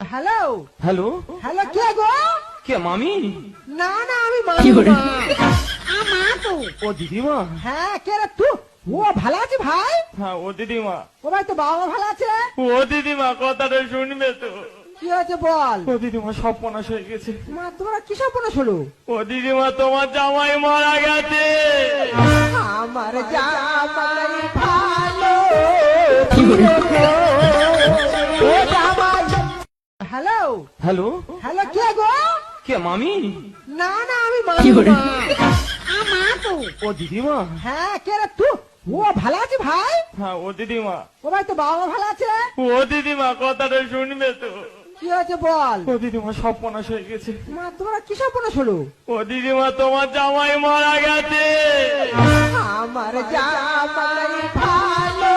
Hello hello hello কে গো? কে মামি? না না আমি মা মা তো। ও দিদিমা? হ্যাঁ কে রে তুই ও ভালো আছে ভাই? হ্যাঁ ও দিদিমা। ও ভাই তো বাবা ভালো আছে? ও দিদিমা কথাটা শুনবে তো। কি হয়েছে বল? ও দিদিমা সর্বনাশ হয়ে গেছে। মা তোমার কিসব মনে হলো? ও দিদিমা তোমার জামাই মারা গেছে। আমার জামাই ভালো। হ্যালো? হ্যালো কে গো? কে মামি? না না আমি মা মা তো। ও দিদিমা? হ্যাঁ কে রে তুই ও ভালো আছে ভাই? হ্যাঁ ও দিদিমা। ও ভাই তো বাবা ভালো আছে? ও দিদিমা কথাটা শুনবে তো। কি হয়েছে বল? ও দিদিমা সর্বনাশ হয়ে গেছে। মা তোমার কিসব মনে হলো? ও দিদিমা তোমার জামাই মারা গেছে। আমার জামাই ভালো।